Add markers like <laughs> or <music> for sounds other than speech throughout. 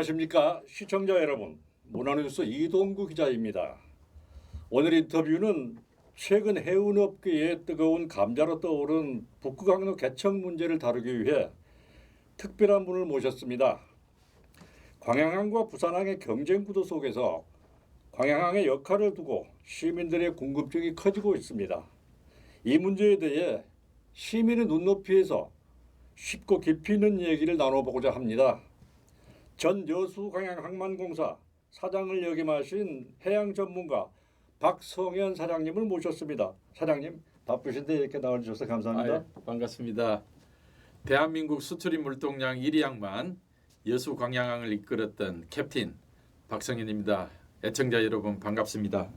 안녕하십니까 시청자 여러분 문화뉴스 이동구 기자입니다. 오늘 인터뷰는 최근 해운업계에 뜨거운 감자로 떠오른 북극항로 개청 문제를 다루기 위해 특별한 분을 모셨습니다. 광양항과 부산항의 경쟁 구도 속에서 광양항의 역할을 두고 시민들의 궁금증이 커지고 있습니다. 이 문제에 대해 시민의 눈높이에서 쉽고 깊이 있는 얘기를 나눠보고자 합니다. 전 여수광양항만공사 사장을 역임하신 해양 전문가 박성현 사장님을 모셨습니다. 사장님 바쁘신데 이렇게 나와주셔서 감사합니다. 아유, 반갑습니다. 대한민국 수출입 물동량 1위 양만 여수 광양항을 이끌었던 캡틴 박성현입니다. 애청자 여러분 반갑습니다.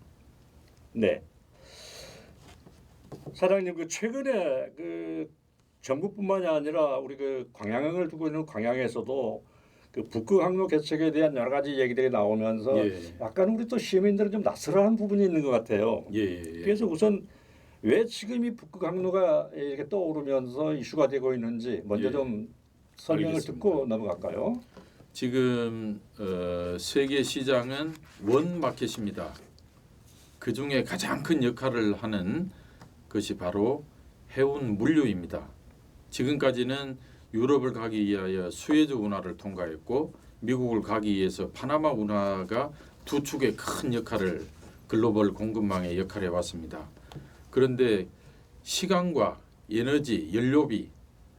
네. 사장님 그 최근에 그 전국뿐만이 아니라 우리 그 광양항을 두고 있는 광양에서도 그 북극 항로 개척에 대한 여러 가지 얘기들이 나오면서 예. 약간 우리 또 시민들은 좀 낯설어한 부분이 있는 것 같아요. 예, 예, 예. 그래서 우선 왜 지금 이 북극 항로가 이렇게 떠오르면서 이슈가 되고 있는지 먼저 예. 좀 설명을 알겠습니다. 듣고 넘어갈까요? 지금 어, 세계 시장은 원 마켓입니다. 그 중에 가장 큰 역할을 하는 것이 바로 해운 물류입니다. 지금까지는 유럽을 가기 위하여 수에즈 운하를 통과했고 미국을 가기 위해서 파나마 운하가 두 축의 큰 역할을 글로벌 공급망의 역할을 해왔습니다. 그런데 시간과 에너지, 연료비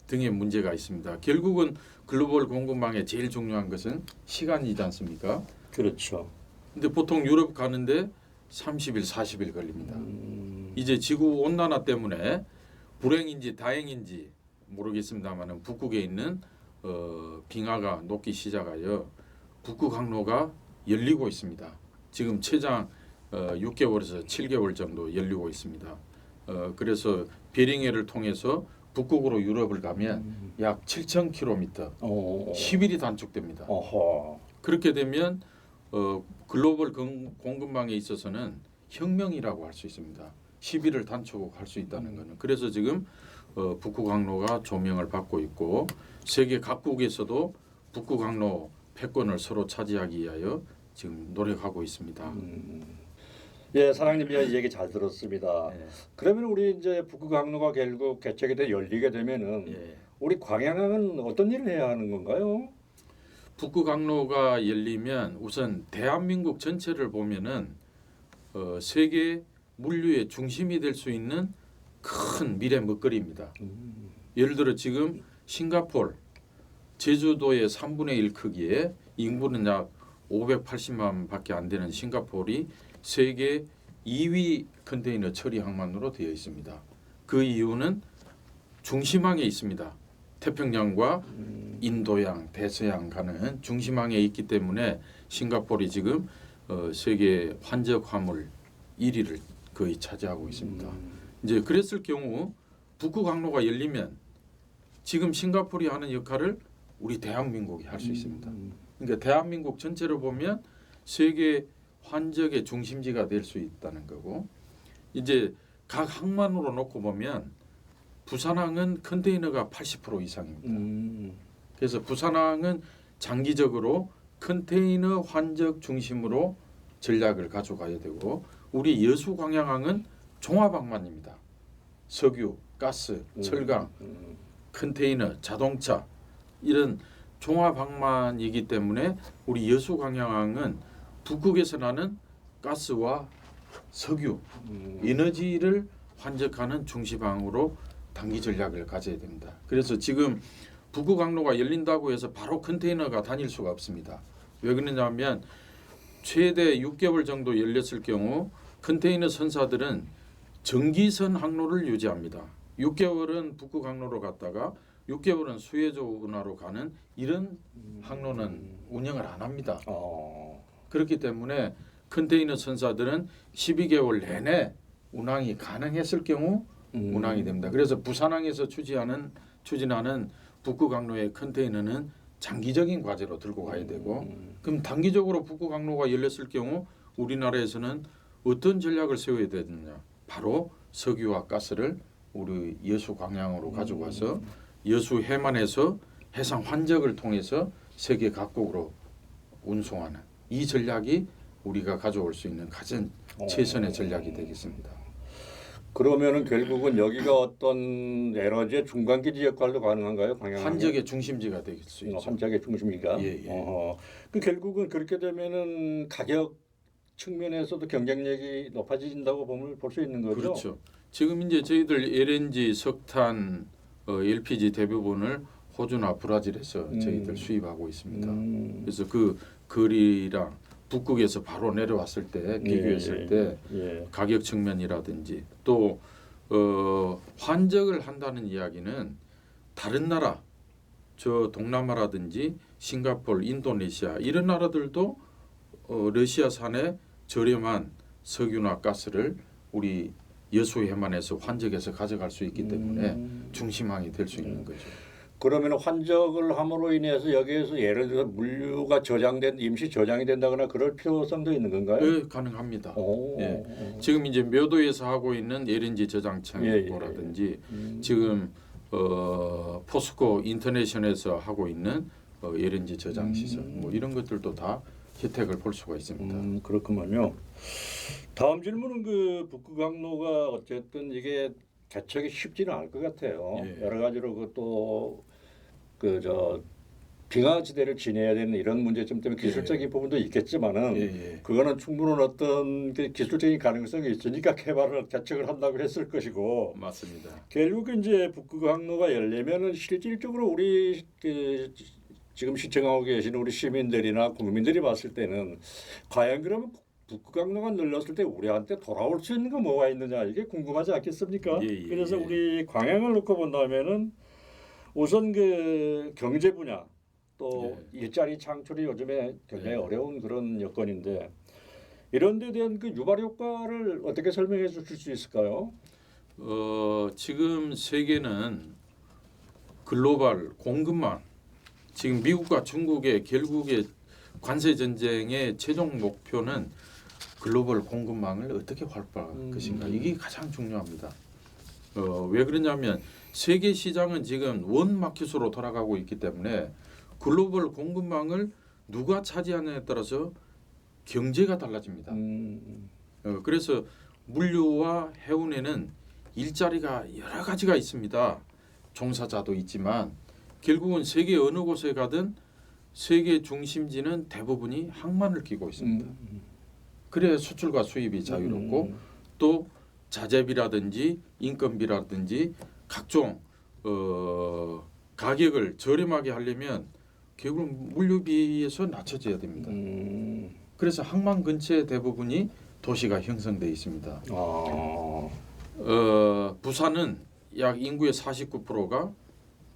등의 문제가 있습니다. 결국은 글로벌 공급망의 제일 중요한 것은 시간이지 않습니까? 그렇죠. 근데 보통 유럽 가는데 30일, 40일 걸립니다. 음, 이제 지구 온난화 때문에 불행인지 다행인지 모르겠습니다만은 북극에 있는 어, 빙하가 녹기 시작하여 북극 항로가 열리고 있습니다. 지금 최장 어, 6개월에서 7개월 정도 열리고 있습니다. 어, 그래서 베링해를 통해서 북극으로 유럽을 가면 약 7,000km, 어, 10일이 단축됩니다. 어허. 그렇게 되면 어, 글로벌 공, 공급망에 있어서는 혁명이라고 할 수 있습니다. 10일을 단축할 수 있다는 것은 그래서 지금 어, 북극 항로가 조명을 받고 있고 세계 각국에서도 북극 항로 패권을 서로 차지하기 위하여 지금 노력하고 있습니다. 예, 사장님 이 얘기 잘 들었습니다. 예. 그러면 우리 이제 북극 항로가 결국 개척이 돼 열리게 되면은 예. 우리 광양항은 어떤 일을 해야 하는 건가요? 북극 항로가 열리면 우선 대한민국 전체를 보면은 어, 세계 물류의 중심이 될 수 있는 큰 미래 먹거리입니다. 예를 들어 지금 싱가폴 제주도의 3분의 1 크기에 인구는 약 580만 밖에 안 되는 싱가폴이 세계 2위 컨테이너 처리 항만으로 되어 있습니다. 그 이유는 중심항에 있습니다. 태평양과 인도양, 대서양 가는 중심항에 있기 때문에 싱가폴이 지금 어, 세계 환적 화물 1위를 거의 차지하고 있습니다. 이제 그랬을 경우 북극 항로가 열리면 지금 싱가폴이 하는 역할을 우리 대한민국이 할 수 있습니다. 그러니까 대한민국 전체를 보면 세계 환적의 중심지가 될 수 있다는 거고 이제 각 항만으로 놓고 보면 부산항은 컨테이너가 80% 이상입니다. 음, 그래서 부산항은 장기적으로 컨테이너 환적 중심으로 전략을 가져가야 되고 우리 여수 광양항은 종합항만입니다. 석유, 가스, 철강, 음, 컨테이너, 자동차 이런 종합항만이기 때문에 우리 여수 광양항은 북극에서 나는 가스와 석유, 음. 에너지를 환적하는 중심항으로 단기 전략을 가져야 됩니다. 그래서 지금 북극 항로가 열린다고 해서 바로 컨테이너가 다닐 수가 없습니다. 왜 그러냐면 최대 6개월 정도 열렸을 경우 컨테이너 선사들은 정기선 항로를 유지합니다. 6개월은 북극 항로로 갔다가 6개월은 수에즈 운하로 가는 이런 항로는 운영을 안 합니다. 어, 그렇기 때문에 컨테이너 선사들은 12개월 내내 운항이 가능했을 경우 음. 운항이 됩니다. 그래서 부산항에서 추진하는 추진하는 북극 항로의 컨테이너는 장기적인 과제로 들고 가야 되고 음. 그럼 단기적으로 북극 항로가 열렸을 경우 우리나라에서는 어떤 전략을 세워야 되느냐? 바로 석유와 가스를 우리 여수 광양으로 가져가서 여수 해만에서 해상 환적을 통해서 세계 각국으로 운송하는 이 전략이 우리가 가져올 수 있는 가장 최선의 전략이 되겠습니다. 그러면은 결국은 여기가 어떤 에너지의 중간기 지 역할도 가능한가요? 방향 환적의 중심지가 될 수 있죠. 환적의 중심이가. 예, 예. 어허. 그 결국은 그렇게 되면은 가격 측면에서도 경쟁력이 높아진다고 보면 볼 수 있는 거죠. 그렇죠. 지금 이제 저희들 LNG, 석탄, 어, LPG 대부분을 호주나 브라질에서 음. 저희들 수입하고 있습니다. 음. 그래서 그 거리랑 북극에서 바로 내려왔을 때 비교했을 예, 때 예. 가격 측면이라든지 또 어, 환적을 한다는 이야기는 다른 나라 저 동남아라든지 싱가포르, 인도네시아 이런 나라들도 어, 러시아산의 저렴한 석유나 가스를 우리 여수 해만에서 환적해서 가져갈 수 있기 때문에 음. 중심항이 될 수 있는 거죠. 그러면 환적을 함으로 인해서 여기에서 예를 들어 물류가 저장된 임시 저장이 된다거나 그럴 필요성도 있는 건가요? 예, 가능합니다. 오. 예. 지금 이제 묘도에서 하고 있는 LNG 저장 예, 예, 창고라든지 음. 지금 어, 포스코 인터내셔널에서 하고 있는 어, LNG 저장 음. 시설 뭐 이런 것들도 다 혜택을 볼 수가 있습니다. 음, 그렇구만요. 다음 질문은 그 북극 항로가 어쨌든 이게 개척이 쉽지는 않을 것 같아요. 예. 여러 가지로 그또 그저 빙하 지대를 지내야 되는 이런 문제점 때문에 기술적인 부분도 있겠지만은 예, 예. 그거는 충분한 어떤 그 기술적인 가능성이 있으니까 개발을 개척을 한다고 했을 것이고 맞습니다. 결국 이제 북극 항로가 열리면은 실질적으로 우리 그 지금 시청하고 계시는 우리 시민들이나 국민들이 봤을 때는 과연 그러면 북극항로가 늘렸을 때 우리한테 돌아올 수 있는 건 뭐가 있느냐 이게 궁금하지 않겠습니까? 예, 예, 그래서 예. 우리 광양을 놓고 본다면은 우선 그 경제 분야 또 일자리 창출이 요즘에 굉장히 예. 어려운 그런 여건인데 이런 데 대한 그 유발 효과를 어떻게 설명해 주실 수 있을까요? 어, 지금 세계는 글로벌 공급망 지금 미국과 중국의 결국의 관세 전쟁의 최종 목표는 글로벌 공급망을 어떻게 확보할 음. 것인가 이게 가장 중요합니다. 어, 왜 그러냐면 세계 시장은 지금 원 마켓으로 돌아가고 있기 때문에 글로벌 공급망을 누가 차지하느냐에 따라서 경제가 달라집니다. 음, 어, 그래서 물류와 해운에는 일자리가 여러 가지가 있습니다. 종사자도 있지만 결국은 세계 어느 곳에 가든 세계 중심지는 대부분이 항만을 끼고 있습니다. 음, 그래야 수출과 수입이 자유롭고 음, 또 자재비라든지 인건비라든지 각종 어, 가격을 저렴하게 하려면 결국 물류비에서 낮춰져야 됩니다. 음, 그래서 항만 근처에 대부분이 도시가 형성돼 있습니다. 아, 어, 부산은 약 인구의 49%가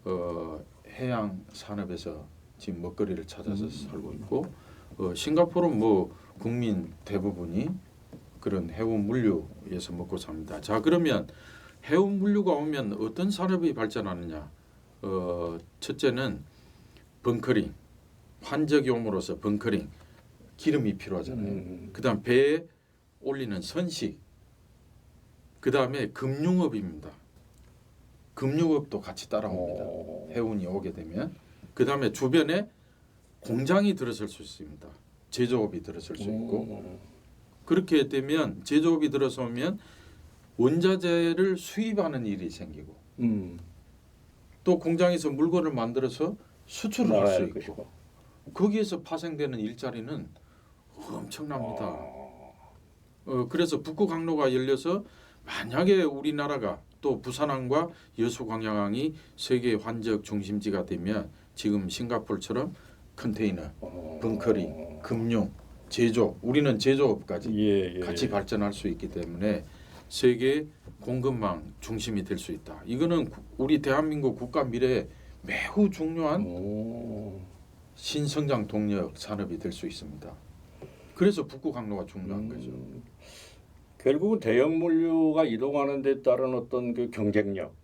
어, 해양 산업에서 지금 먹거리를 찾아서 음. 살고 있고 어, 싱가포르는 뭐 국민 대부분이 그런 해운 물류에서 먹고 삽니다. 자 그러면 해운 물류가 오면 어떤 산업이 발전하느냐? 어, 첫째는 벙커링, 환적이 옴으로써 벙커링 기름이 필요하잖아요. 음, 그다음 배에 올리는 선식. 그다음에 금융업입니다. 금융업도 같이 따라옵니다. 어, 해운이 오게 되면 그 다음에 주변에 공장이 들어설 수 있습니다. 제조업이 들어설 수 있고 음, 그렇게 되면 제조업이 들어서면 원자재를 수입하는 일이 생기고 음, 또 공장에서 물건을 만들어서 수출을 할 수 있고 것이고. 거기에서 파생되는 일자리는 엄청납니다. 아, 어, 그래서 북극 항로가 열려서 만약에 우리나라가 또 부산항과 여수광양항이 세계 환적 중심지가 되면 지금 싱가포르처럼 컨테이너, 어, 벙커링, 금융, 제조 우리는 제조업까지 예, 예. 같이 발전할 수 있기 때문에 세계 공급망 중심이 될 수 있다. 이거는 구- 우리 대한민국 국가 미래에 매우 중요한 오, 신성장 동력 산업이 될 수 있습니다. 그래서 북극 항로가 중요한 음, 거죠. 결국은 대형 물류가 이동하는 데 따른 어떤 그 경쟁력,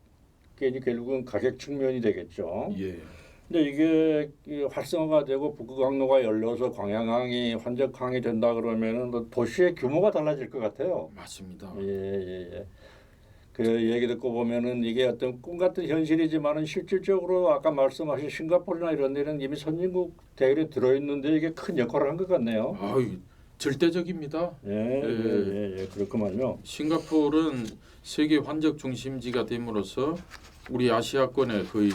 그게 이제 결국은 가격 측면이 되겠죠. 예. 근데 이게 이 활성화가 되고 북극항로가 열려서 광양항이 환적항이 된다 그러면은 뭐 도시의 규모가 달라질 것 같아요. 맞습니다. 예, 예, 예. 그 얘기 듣고 보면은 이게 어떤 꿈 같은 현실이지만은 실질적으로 아까 말씀하신 싱가포르나 이런 데는 이미 선진국 대열에 들어 있는데 이게 큰 역할을 한 것 같네요. 아유, 절대적입니다. 예, 예, 예, 예, 그렇구만요. 싱가포르는 세계 환적 중심지가 됨으로써 우리 아시아권의 거의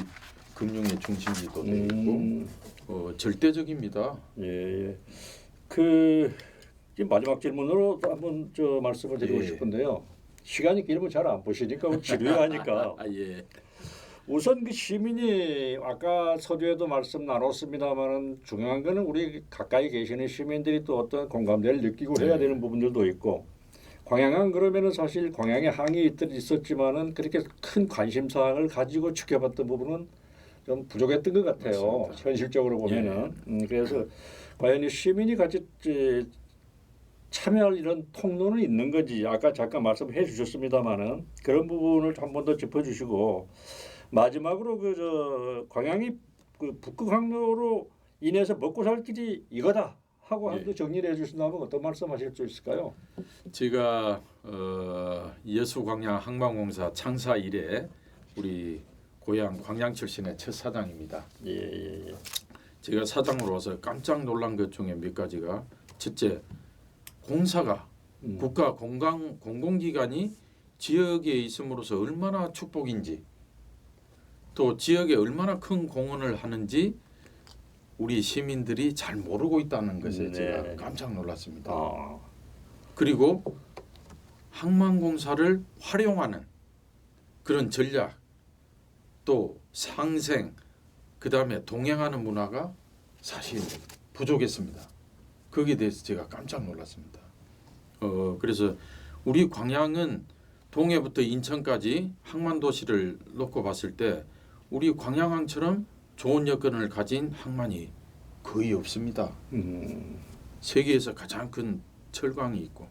금융의 중심지도 되고 음, 어, 절대적입니다. 예, 예. 그 마지막 질문으로 또 한번 저 말씀을 드리고 예. 싶은데요. 시간이 길면 잘 안 보시니까 <laughs> 지루해하니까 아 예. 우선 그 시민이 아까 서두에도 말씀 나눴습니다만은 중요한 거는 우리 가까이 계시는 시민들이 또 어떤 공감대를 느끼고 해야 네. 되는 부분들도 있고 광양은 그러면은 사실 광양에 항의들이 있었지만은 그렇게 큰 관심사를 가지고 지켜봤던 부분은 좀 부족했던 것 같아요. 맞습니다. 예. 현실적으로 보면은 음, 그래서 과연 이 시민이 같이 이, 참여할 이런 통로는 있는 건지 아까 잠깐 말씀해 주셨습니다만은 그런 부분을 한 번 더 짚어주시고 마지막으로 그 저 광양이 그 북극 항로로 인해서 먹고 살 길이 이거다 하고 예. 한번 정리를 해주신다면 어떤 말씀하실 수 있을까요? 제가 어, 여수광양 항만공사 창사 이래 우리 고향 광양 출신의 첫 사장입니다. 예, 예, 예. 제가 사장으로서 깜짝 놀란 것 중에 몇 가지가 첫째 공사가 음. 국가 공강 공공기관이 지역에 있음으로써 얼마나 축복인지 또 지역에 얼마나 큰 공헌을 하는지 우리 시민들이 잘 모르고 있다는 것에 네. 제가 깜짝 놀랐습니다. 아, 그리고 항만공사를 활용하는 그런 전략 또 상생 그 다음에 동행하는 문화가 사실 부족했습니다. 거기에 대해서 제가 깜짝 놀랐습니다. 어 그래서 우리 광양은 동해부터 인천까지 항만 도시를 놓고 봤을 때 우리 광양항처럼 좋은 여건을 가진 항만이 거의 없습니다. 음, 세계에서 가장 큰 철강이 있고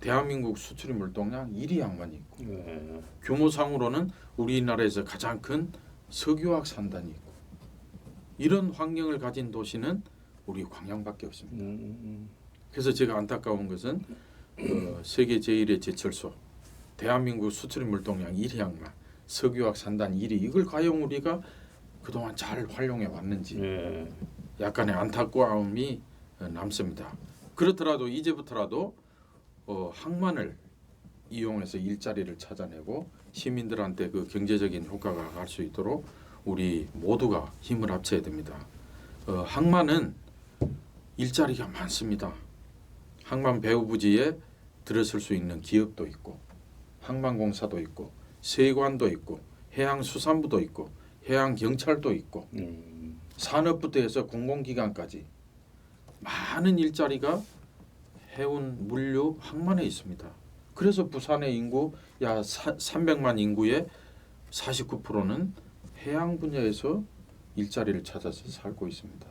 대한민국 수출입 물 동량 1위 항만이 있고 네. 규모상으로는 우리나라에서 가장 큰 석유화학 산단이 있고 이런 환경을 가진 도시는 우리 광양밖에 없습니다. 음, 그래서 제가 안타까운 것은 어, 세계 제1의 제철소 대한민국 수출입 물 동량 1위 항만 석유화학 산단 1위 이걸 과연 우리가 그동안 잘 활용해 왔는지 예. 약간의 안타까움이 어, 남습니다. 그렇더라도 이제부터라도 어, 항만을 이용해서 일자리를 찾아내고 시민들한테 그 경제적인 효과가 갈 수 있도록 우리 모두가 힘을 합쳐야 됩니다. 어, 항만은 일자리가 많습니다. 항만 배후 부지에 들어설 수 있는 기업도 있고 항만공사도 있고 세관도 있고 해양수산부도 있고 해양경찰도 있고 음, 산업부터 해서 공공기관까지 많은 일자리가 해운 물류 항만에 있습니다. 그래서 부산의 인구 야 사, 300만 인구의 49%는 해양 분야에서 일자리를 찾아서 살고 있습니다.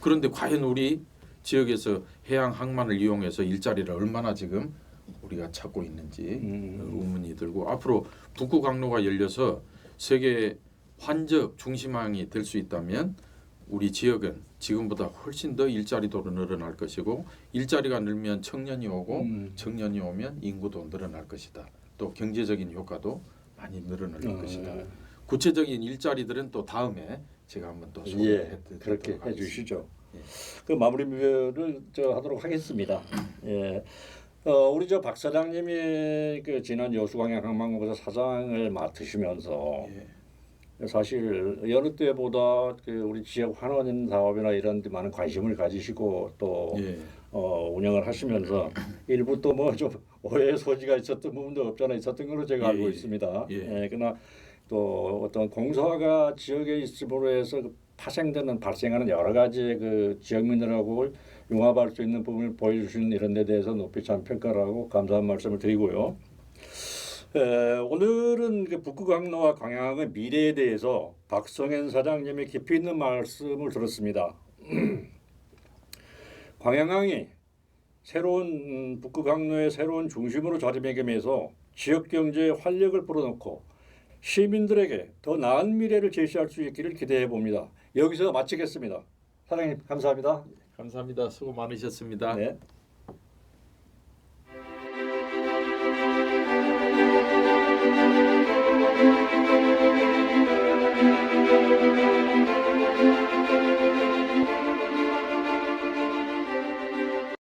그런데 과연 우리 지역에서 해양 항만을 이용해서 일자리를 얼마나 지금 우리가 찾고 있는지 음. 의문이 들고 앞으로 북구 강로가 열려서 세계 환적 중심항이 될 수 있다면 우리 지역은 지금보다 훨씬 더 일자리도 늘어날 것이고 일자리가 늘면 청년이 오고 음. 청년이 오면 인구도 늘어날 것이다. 또 경제적인 효과도 많이 늘어날 어, 것이다. 구체적인 일자리들은 또 다음에 제가 한번 또 예, 소개해 그렇게 드리도록 하겠습니다. 해주시죠. 예. 그 마무리를 저 하도록 하겠습니다. 예. 어, 우리 저 박 사장님이 그 지난 여수광양 항만공사 사장을 맡으시면서 예. 사실 여느 때보다 그 우리 지역 환원 사업이나 이런 데 많은 관심을 가지시고 또 예. 어, 운영을 하시면서 일부 또 뭐 좀 오해의 소지가 있었던 부분도 없잖아 있었던 걸로 제가 예, 알고 예. 있습니다. 예. 예, 그러나 또 어떤 공사가 지역에 있음으로 해서 그 파생되는 발생하는 여러 가지 그 지역민들하고 융합할 수 있는 부분을 보여주시는 이런 데 대해서 높이 참 평가를 하고 감사한 말씀을 드리고요. 에, 오늘은 그 북구강로와 광양의 미래에 대해서 박성현 사장님의 깊이 있는 말씀을 들었습니다. <clears throat> 광양항이 새로운 음, 북구강로의 새로운 중심으로 자리매김해서 지역 경제에 활력을 불어넣고 시민들에게 더 나은 미래를 제시할 수 있기를 기대해 봅니다. 여기서 마치겠습니다. 사장님 감사합니다. 감사합니다. 수고 많으셨습니다. 네.